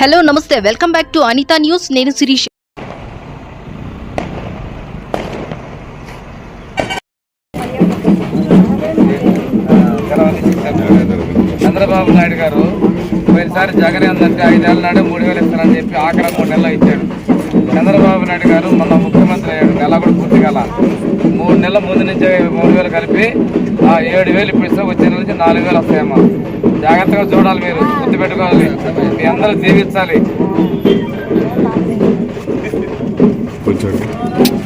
Hello నమస్తే. Welcome back to Anitha news. నేను శిరీష్. చంద్రబాబు నాయుడు గారు పోయినసారి జగన్ ఏంటంటే ఐదేళ్ళ నాడు మూడు వేలు ఇస్తానని చెప్పి ఆఖరి మూడు నెలలు ఇచ్చాడు. చంద్రబాబు నాయుడు గారు మొన్న ముఖ్యమంత్రి అయ్యాడు. నెల కూడా పూర్తి కాల. మూడు నెలల ముందు నుంచే మూడు వేలు కలిపి ఆ ఏడు వేలు ఇప్పిస్తే వచ్చే నెల నుంచి నాలుగు వేలు వస్తాయమ్మా. జాగ్రత్తగా చూడాలి మీరు గుర్తు పెట్టుకోవాలి మీ అందరూ జీవించాలి.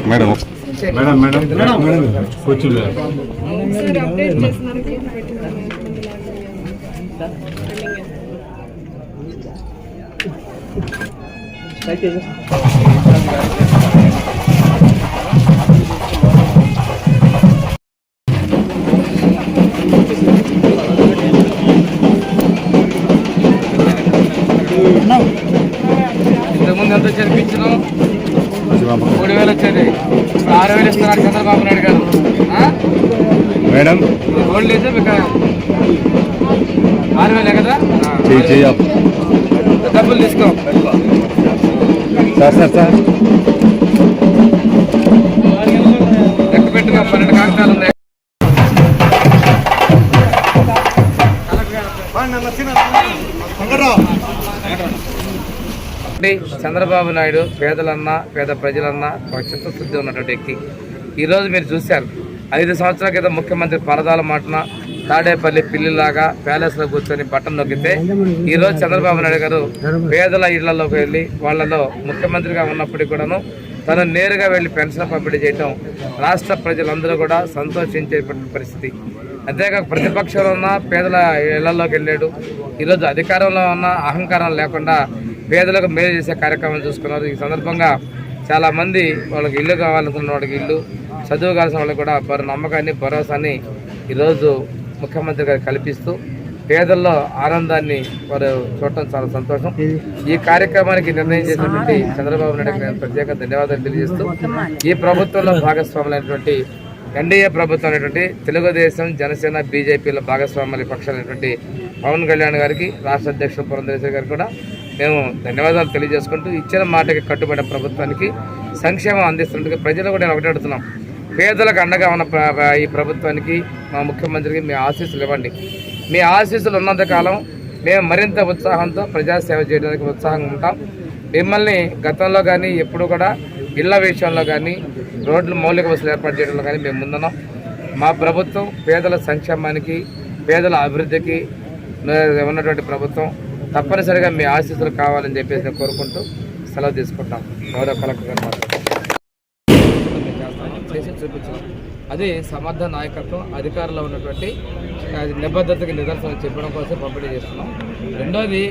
మేడం మేడం మేడం మేడం కూర్చోండి. ఇంతకుముందు ఎంత వచ్చేది పింఛను మూడు వేలు వచ్చేది ఆరు వేలు ఇస్తున్నారు చంద్రబాబు నాయుడు గారు. ఆ? మేడం. గోల్డ్ అయితే మీకు? ఆరు వేలే కదా. డబ్బులు తీసుకో. Sir sir sir. లెక్క పెట్టుకో పన్నెండు కాగితాలు ఉన్నాయి. చంద్రబాబు నాయుడు పేదలన్నా పేద ప్రజలన్నా ఒక చిత్తశుద్ధి ఉన్నటువంటి వ్యక్తి. ఈరోజు మీరు చూశారు. ఐదు సంవత్సరాల క్రితం ముఖ్యమంత్రి పరదాల మాటన తాడేపల్లి పిల్లిలాగా ప్యాలెస్లో కూర్చొని బట్టన్ నొక్కితే ఈరోజు చంద్రబాబు నాయుడు గారు పేదల ఇళ్ళలోకి వెళ్ళి వాళ్ళలో ముఖ్యమంత్రిగా ఉన్నప్పటికీ కూడాను తను నేరుగా వెళ్ళి పెన్షన్ పంపిణీ చేయటం రాష్ట్ర ప్రజలందరూ కూడా సంతోషించే పరిస్థితి. అంతేకాక ప్రతిపక్షంలో ఉన్న పేదల ఇళ్ళలోకి వెళ్ళాడు. ఈరోజు అధికారంలో ఉన్న అహంకారం లేకుండా పేదలకు మేలు చేసే కార్యక్రమం చూసుకున్నారు. ఈ సందర్భంగా చాలామంది వాళ్ళకి ఇల్లు కావాలనుకున్న వాళ్ళకి ఇల్లు చదువు కావాల్సిన వాళ్ళకి కూడా వారి నమ్మకాన్ని భరోసాని ఈరోజు ముఖ్యమంత్రి గారు కల్పిస్తూ పేదల్లో ఆనందాన్ని వారు చూడటం చాలా సంతోషం. ఈ కార్యక్రమానికి నిర్ణయం చేసినటువంటి చంద్రబాబు నాయుడు గారికి ప్రత్యేక ధన్యవాదాలు తెలియజేస్తూ ఈ ప్రభుత్వంలో భాగస్వాములైనటువంటి ఎన్డీఏ ప్రభుత్వం అనేటువంటి తెలుగుదేశం జనసేన బీజేపీల భాగస్వామ్య పక్షాలైనటువంటి పవన్ కళ్యాణ్ గారికి రాష్ట్ర అధ్యక్షుడు పురంధరేశ్వరి గారికి కూడా మేము ధన్యవాదాలు తెలియజేసుకుంటూ ఇచ్చిన మాటకి కట్టుబడిన ప్రభుత్వానికి సంక్షేమం అందిస్తున్నట్టుగా ప్రజలు కూడా నేను ఒకటే అడుగుతున్నాం. పేదలకు అండగా ఉన్న ఈ ప్రభుత్వానికి మా ముఖ్యమంత్రికి మీ ఆశీస్సులు ఇవ్వండి. మీ ఆశీస్సులు ఉన్నంత కాలం మేము మరింత ఉత్సాహంతో ప్రజాసేవ చేయడానికి ఉత్సాహంగా ఉంటాం. మిమ్మల్ని గతంలో కానీ ఎప్పుడు కూడా ఇళ్ళ విషయంలో కానీ రోడ్లు మౌలిక వసతులు ఏర్పాటు చేయడంలో కానీ మేము ముందున్నాం. మా ప్రభుత్వం పేదల సంక్షేమానికి పేదల అభివృద్ధికి ఉన్నటువంటి ప్రభుత్వం తప్పనిసరిగా మీ ఆశీస్సులు కావాలని చెప్పేసి నేను కోరుకుంటూ సెలవు తీసుకుంటాం. గౌరవ కలెక్టర్ గారు చేసి చూపించాం అది సమర్థ నాయకత్వం అధికారంలో ఉన్నటువంటి నిబద్ధతకి నిదర్శనం చెప్పడం కోసం పంపిణీ చేస్తున్నాం. రెండోది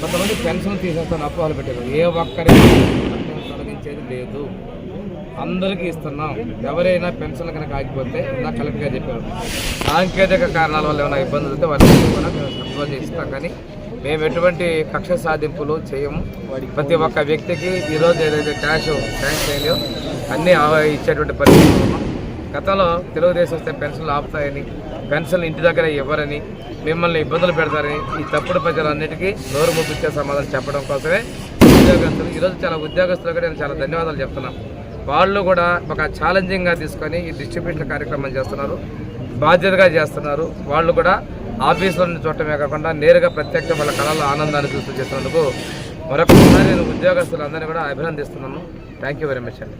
కొంతమంది పెన్షన్ తీసేస్తాను అపోహలు పెట్టారు ఏ ఒక్కరికి తొలగించేది లేదు. అందరికీ ఇస్తున్నాం. ఎవరైనా పెన్షన్ కనుక ఆగిపోతే నా కలెక్టర్గా చెప్పారు. సాంకేతిక కారణాల వల్ల ఏమైనా ఇబ్బందులు అయితే వాళ్ళకి కూడా ఇస్తాం కానీ మేము ఎటువంటి కక్ష సాధింపులు చేయము. ప్రతి ఒక్క వ్యక్తికి ఈరోజు ఏదైతే క్యాష్ శాంక్షన్ అయ్యో అన్నీ ఆ- ఇచ్చేటువంటి పరిస్థితి గతంలో తెలుగుదేశం వస్తే పెన్షన్లు ఆపుతాయని పెన్షన్లు ఇంటి దగ్గర ఇవ్వరని మిమ్మల్ని ఇబ్బందులు పెడతారని ఈ తప్పుడు ప్రజలన్నిటికీ నోరు ముప్పించే సమాధానం చెప్పడం కోసమే ఉద్యోగస్తులు ఈరోజు చాలా ఉద్యోగస్తులు కూడా నేను చాలా ధన్యవాదాలు చెప్తున్నాను. వాళ్ళు కూడా ఒక ఛాలెంజింగ్గా తీసుకొని ఈ డిస్ట్రిబ్యూషన్ కార్యక్రమం చేస్తున్నారు. బాధ్యతగా చేస్తున్నారు. వాళ్ళు కూడా ఆఫీసులో చూడటమే కాకుండా నేరుగా ప్రత్యక్ష వాళ్ళ కళలో ఆనందాన్ని చూస్తూ చేసినందుకు మరొకసారి నేను ఉద్యోగస్తులందరినీ కూడా అభినందిస్తున్నాను. థ్యాంక్ యూ వెరీ మచ్ అండి.